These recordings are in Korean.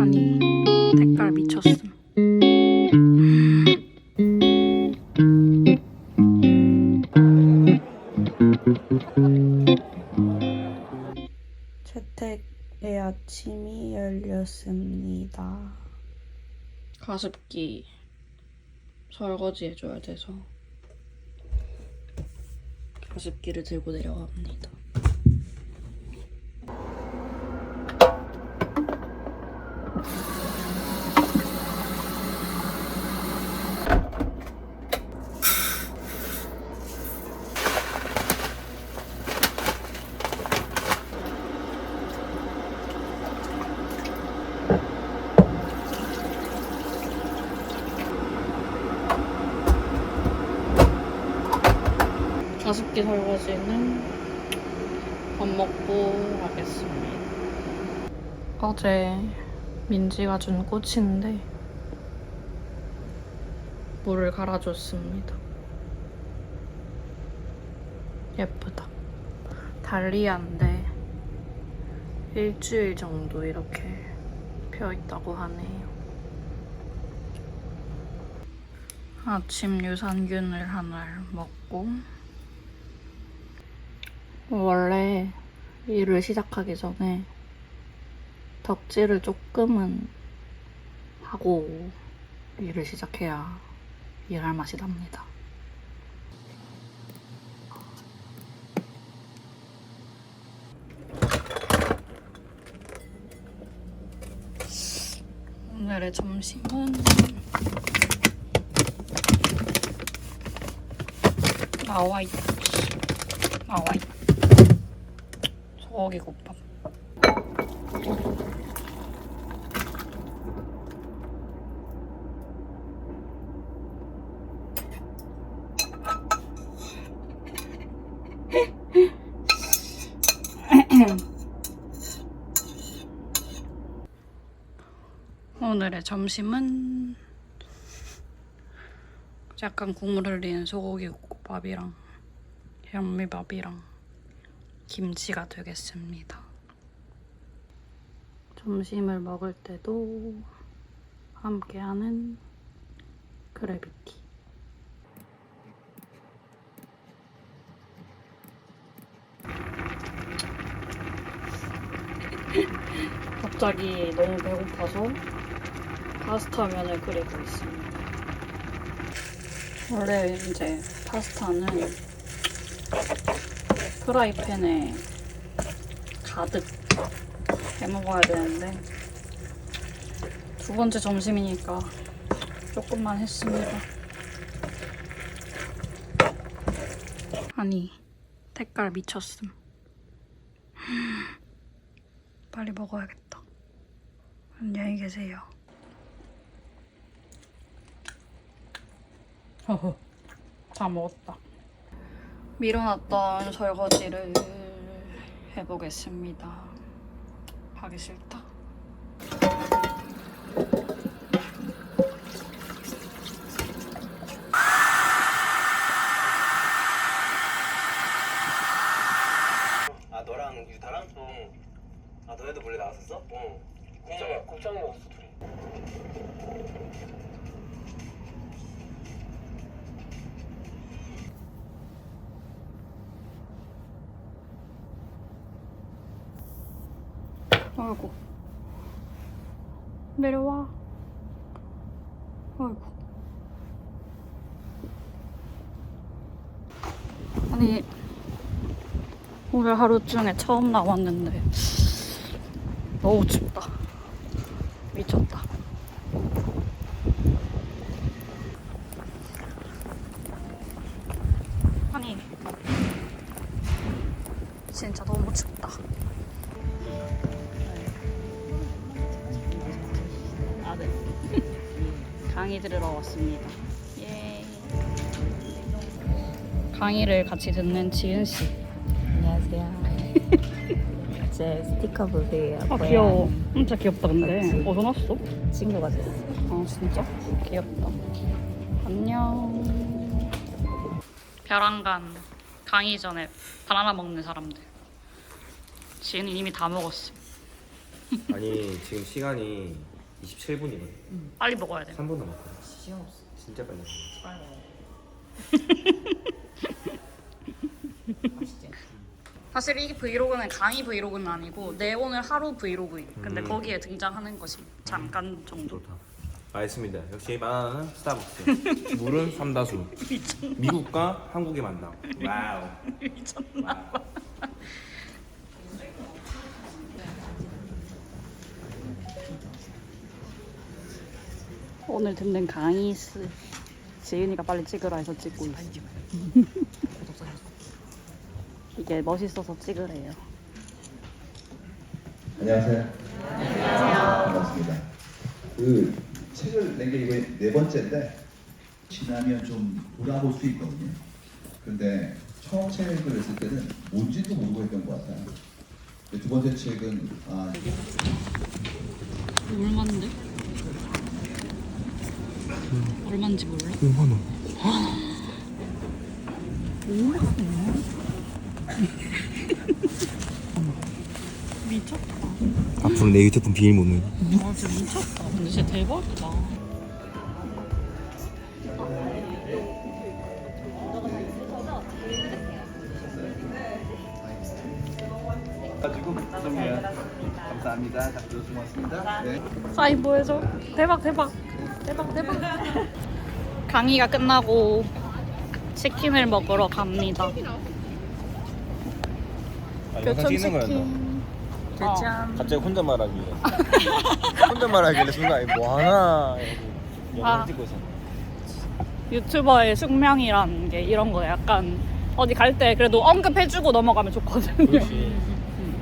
아니 색깔 미쳤음. 재택의 아침이 열렸습니다. 가습기 설거지 해줘야 돼서 가습기를 들고 내려갑니다. 가습기 설거지는 밥 먹고 하겠습니다. 어제 민지가 준 꽃인데 물을 갈아줬습니다. 예쁘다. 달리아인데 일주일 정도 이렇게 펴 있다고 하네요. 아침 유산균을 하나를 먹고 원래 일을 시작하기 전에 덕질을 조금은 하고 일을 시작해야 일할 맛이 납니다. 오늘의 점심은 나와 있지. 나와 있. 소고기 국밥. 오늘의 점심은 약간 국물 흘리는 소고기 국밥이랑 현미밥이랑 김치가 되겠습니다. 점심을 먹을 때도 함께하는 그래비티. 갑자기 너무 배고파서 파스타면을 끓이고 있습니다. 원래 이제 파스타는 프라이팬에 가득 해 먹어야 되는데 두 번째 점심이니까 조금만 했습니다. 아니 색깔 미쳤음. 빨리 먹어야겠다. 안녕히 계세요. 허허, 다 먹었다. 밀어놨던 설거지를 해보겠습니다. 하기 싫다. 아이고. 내려와. 아이고. 아니, 오늘 하루 중에 처음 나왔는데, 너무 춥다. 미쳤다. 아니, 진짜 너무 춥다. 아, 네. 강의 들으러 왔습니다. 예. 강의를 같이 듣는 지은 씨. 안녕하세요. 제 스티커 보세요. 아 고양이. 귀여워. 진짜 귀엽다 근데. 그치? 어디서 났어? 친구가 줬어. 아 진짜? 귀엽다. 안녕. 벼랑간 강의 전에 바나나 먹는 사람들. 지은이 이미 다 먹었어. 아니 지금 시간이 27분이거든. 빨리 먹어야 돼. 3분 남았거든. 진짜 빨리. 사실 이 브이로그는 강의 브이로그는 아니고 내 오늘 하루 브이로그임. 근데 음. 거기에 등장하는 것이 잠깐 정도. 좋다. 알겠습니다. 역시 바나나는 스타벅스. 물은 삼다수. 미국과 한국의 만남. 와우. 미쳤나 봐. 오늘 듣는 강의스 지은이가 빨리 찍으라 해서 찍고 있어. 이게 멋있어서 찍으래요. 안녕하세요. 반갑습니다. 그 책을 낸 게 이거 네 번째인데 지나면 좀 돌아볼 수 있거든요. 근데 처음 책을 냈을 때는 뭔지도 모르고 했던 것 같아요. 두 번째 책은 아 얼마인데? 얼마인지 몰라? 5만 원. 미쳤다. 앞으로 내 휴대폰 비밀 못 넣는. 아 진짜 미쳤다. 근데 진짜 대박이다. 가지고 그러면 감사합니다. 답변 고맙습니다. 네. 사인 보여줘. 대박 대박 대박 대박. 강의가 끝나고 치킨을 먹으러 갑니다. 교촌 치킨. 짜잔. 갑자기 혼자 말하길래. 혼자 말하길래 순간 뭐 하나 영상 아. 찍고 있었네. 유튜버의 숙명이라는 게 이런 거예요. 약간 어디 갈 때 그래도 언급해주고 넘어가면 좋거든요. 그렇지.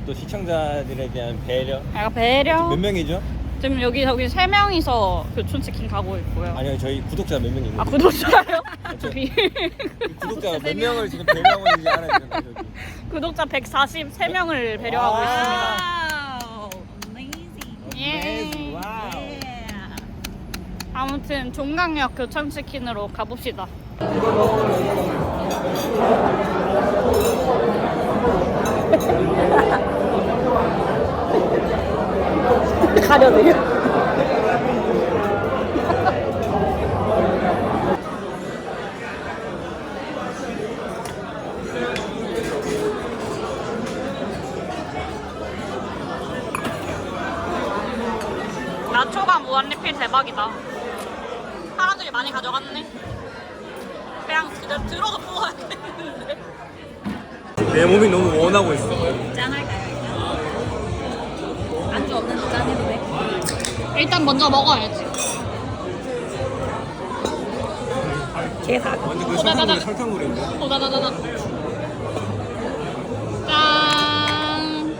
또 시청자들에 대한 배려. 약간 배려. 몇 명이죠? 지금 여기 저기 세 명이서 교촌 치킨 가고 있고요. 아니요 저희 구독자 몇명 있는데. 아 구독자요? 저- 구독자 몇 명을 지금 배려하고 있는지 알아야. 저기. 구독자 143명을 배려하고 와. 있습니다. 예. 와우. 아무튼 종강역 교촌 치킨으로 가봅시다. 가려돼요. 나초가 무한리필 대박이다. 사람들이 많이 가져갔네. 그냥 그냥 들어서 뽑아야겠는데. 내 몸이 너무 원하고 있어. 짠할까요? 안주 없는데 짠해도 돼? 일단 먼저 먹어야지. 개사 완전 그 오다다다. 설탕물이 설탕물인데. 오다다다다. 짠.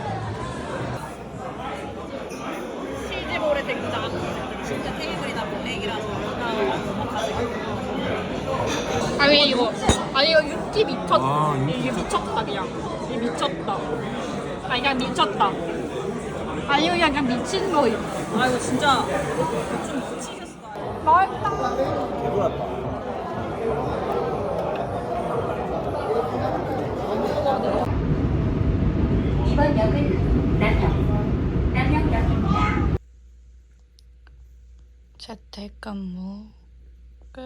치즈볼에 등장. 진짜 테이블이나 블랙이라서 아니 이거 아니 이거 육티 미쳤 아, 육티 이게 미쳤다 그냥 이 미쳤다 아니 그냥 미쳤다 아니 이거 그냥 미친 거임 아 이거 진짜. 좀 미치겠어. 맛있다. 개돌았다. 이번 역은 남영, 남영역입니다. 재택근무 끝